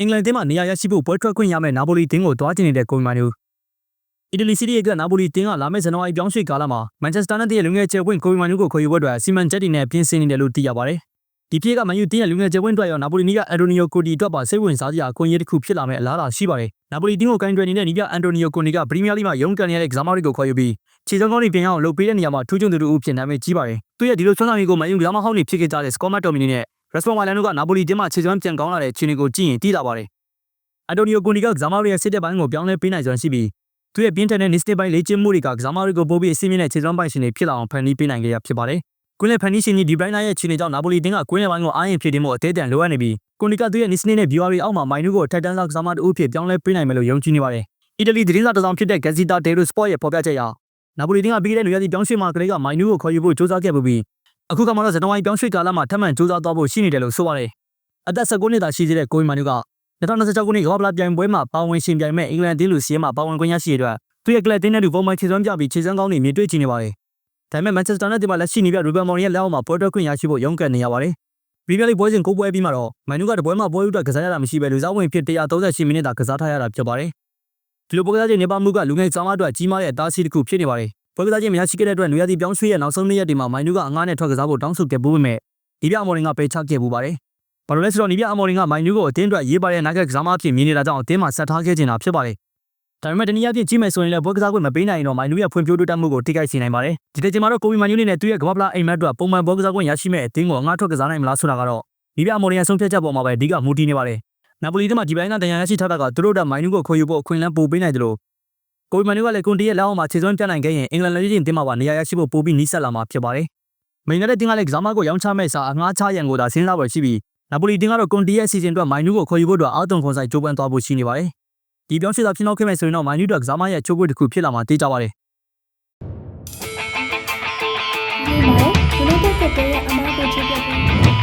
အင်္ဂလန်တင်းမှာနေရာရရှိဖို့ပွဲထွက်ခွင့်ရမယ့်နာပိုလီတင်းကိုတွားကျင်နေတဲ့ကိုမန်နူအီတလီစီးတီးရဲ့ကနာပိုလီတင်းကလာမယ့်ဇန်နဝါရီပြောင်းရွှေ့ကာလမှာမန်ချက်စတာနဲ့တည့်ရဲ့လူငယ်ချယ်ပွင့်ကိုမန်နူကိုခေါ်ယူဖို့အတွက်စီမံချက်တွေနဲ့ပြင်ဆင်နေတယ်လို့သိရပါတယ်။ဒီပြေးကမန်ယူတင်းရဲ့လူငယ်ချယ်ပွင့်အတွက်ရောနာပိုလီနီကအန်တိုနီယိုကိုတီအတွက်ပါစိတ်ဝင်စားစရာအခွင့်အရေးတစ်ခုဖြစ်လာမယ့်အလားအလာရှိပါတယ်။နာပိုလီတင်းကိုကင်တွယ်နေတဲ့နီးပြအန်တိုနီယိုကိုနီကပရီးမီးယားလိမှာရုံးကန်နေတဲ့ကစားမတွေကိုခေါ်ယူပြီးခြေစုံကောင်းတွေပြင်အောင်လုပ်ပေးတဲ့နေရာမှာထူးချွန်သူတူအဖြစ်နာမည်ကြီးပါတယ်။သူရဲ့ဒီလိုဆွမ်းဆောင်ရည်ကိုမန်ယူကစားမဟောင်းတွေဖြစ်ခဲ့ကြတဲ့စကောမတ်တော်မီနီနဲ့ ရက်စပွန်ဝိုင်လန်တို့ကနာပိုလီတင်းမှာခြေစွမ်းပြန်ကောင်းလာတဲ့ခြေတွေကိုကြည့်ရင်သိတာပါတယ်။အန်တိုနီယိုကိုနီကကစားမတွေရဲ့စစ်တပ်ပိုင်းကိုပြောင်းလဲပေးနိုင်စွမ်းရှိပြီးသူရဲ့ပြင်းထန်တဲ့ nist ပိုင်းလေ့ကျင့်မှုတွေကကစားမတွေကိုပို့ပြီးအစီအမင်းနဲ့ခြေစွမ်းပိုင်ရှင်တွေဖြစ်လာအောင်ဖန်တီးပေးနိုင်ကြရဖြစ်ပါတယ်။ကွင်းလယ်ဖန်တီးရှင်ကြီးဒီဘရိုင်းနာရဲ့ခြေနေကြောင့်နာပိုလီတင်းကကွင်းလယ်ပိုင်းကိုအားရင်ဖြည့်တင်မှုအသေးအတန်လိုအပ်နေပြီးကိုနီကသူရဲ့ nist နဲ့ viewer တွေအောက်မှာမိုင်နူကိုထက်တန်းစားကစားမတူအဖြစ်ပြောင်းလဲပေးနိုင်မယ်လို့ယုံကြည်နေပါတယ်။အီတလီသတင်းစာတစ်စောင်ဖြစ်တဲ့ Gazzetta dello Sport ရဲ့ဖော်ပြချက်အရနာပိုလီတင်းကပြီးခဲ့တဲ့နေရာစီပြောင်းရွှေ့မှာကလေးကမိုင်နူကိုခေါ်ယူဖို့စ조사ခဲ့ပူပြီး အခုကမှတော့ဇန်နဝါရီပြောင်းရွှေ့ကာလမှာထပ်မံစ조사သွားဖို့ရှိနေတယ်လို့ဆိုပါတယ်။အသက်19နှစ်သာရှိသေးတဲ့ကိုမန်နူက2026ခုနှစ်ကမ္ဘာ့ဖလားပြိုင်ပွဲမှာပါဝင်ရှင်ပြိုင်မဲ့အင်္ဂလန်တင်းလူစီးရဲမှာပါဝင်ခွင့်ရရှိတဲ့အတွက်သူရဲ့ကလပ်တင်းနဲ့တူပုံမှန်ခြေစွမ်းပြပြီးခြေစွမ်းကောင်းတွေမြင်တွေ့ကြည့်နေပါတယ်။ဒါပေမဲ့မန်ချက်စတာနဲ့ဒီမှာလက်ရှိနေပြရူဘန်မော်ရီရဲ့လက်အောက်မှာပွဲထွက်ခွင့်ရရှိဖို့ရုန်းကန်နေရပါတယ်။ပရီးမီးယားလိပွဲစဉ်၉ပွဲပြီးမှတော့မန်နူကတပွဲမှာပွဲဥတကစားရတာမရှိပဲလူစားဝင်ဖြစ်138မိနစ်သာကစားထားရတာဖြစ်ပါတယ်။ဒီလိုပွဲကစားခြင်းနေပါမှုကလူငယ်စားမအတွက်ကြီးမားတဲ့အသားစီးတစ်ခုဖြစ်နေပါတယ်။ ပွဲကစားခြင်းမရရှိခဲ့တဲ့အတွက်နွေရာသီပြောင်းရွှေ့ရဲ့နောက်ဆုံးနေ့ရက်တွေမှာမိုင်နူကအငားနဲ့ထွက်ကစားဖို့တောင်းဆိုခဲ့ပူးပေမဲ့ဒီပြအမော်ရင်ကပယ်ချခဲ့ပူပါတယ်။ဘာလို့လဲဆိုတော့ဒီပြအမော်ရင်ကမိုင်နူကိုအတင်းအတွက်ရေးပါတဲ့နိုင်ကကစားမအဖြစ်မြင်နေတာကြောင့်အတင်းမှာဆက်ထားခဲ့ခြင်းတာဖြစ်ပါတယ်။ဒါပေမဲ့တနည်းအားဖြင့်ကြီးမယ်ဆိုရင်လည်းပွဲကစားခွင့်မပေးနိုင်ရင်တော့မိုင်နူရဲ့ဖွံ့ဖြိုးတိုးတက်မှုကိုထိခိုက်စေနိုင်ပါတယ်။ဒီတစ်ချိန်မှာတော့ကိုဗီမန်နူနဲ့သူ့ရဲ့ကမ္ဘာ့ဖလားအိမ်မက်အတွက်ပုံမှန်ပွဲကစားခွင့်ရရှိမဲ့အတင်းကိုအငားထွက်ကစားနိုင်မလားဆိုတာကတော့ဒီပြအမော်ရင်ရဲ့ဆုံးဖြတ်ချက်ပေါ်မှာပဲအဓိကမူတည်နေပါတယ်။နာပိုလီတမှာဒီပိုင်းကတန်ရာရရှိထားတာကသူတို့တက်မိုင်နူကိုခေါ်ယူဖို့အခွင့်အလမ်းပိုပေးနိုင်တယ်လို့ ကိုဗီမန်နူကလည်းကွန်တီရဲ့လက်အောက်မှာခြေစွမ်းပြနိုင်ခဲ့ရင်အင်္ဂလန်လူကြီးတင်မှာပါနေရာရရှိဖို့ပိုပြီးနီးစပ်လာမှာဖြစ်ပါတယ်။မိန်နေတဲ့တင်းကလည်းကစားမကိုရောင်းချမဲ့စာအငားချရန်ကိုသာစဉ်းစားပွဲရှိပြီးနာပိုလီတင်းကတော့ကွန်တီရဲ့စီဇန်အတွက်မိုင်နူကိုခေါ်ယူဖို့အတွက်အောက်သွန်ခွန်ဆိုင်ကြိုးပမ်းသွားဖို့ရှိနေပါတယ်။ဒီပြောင်းရွှေ့တာဖြစ်နောက်ခဲ့မဲ့ဆိုရင်တော့မိုင်နူအတွက်ကစားမရဲ့ချိုးကွေးတစ်ခုဖြစ်လာမှာသိကြပါတယ်ဒီမှာ United ကတည်းကအမားကိုချစ်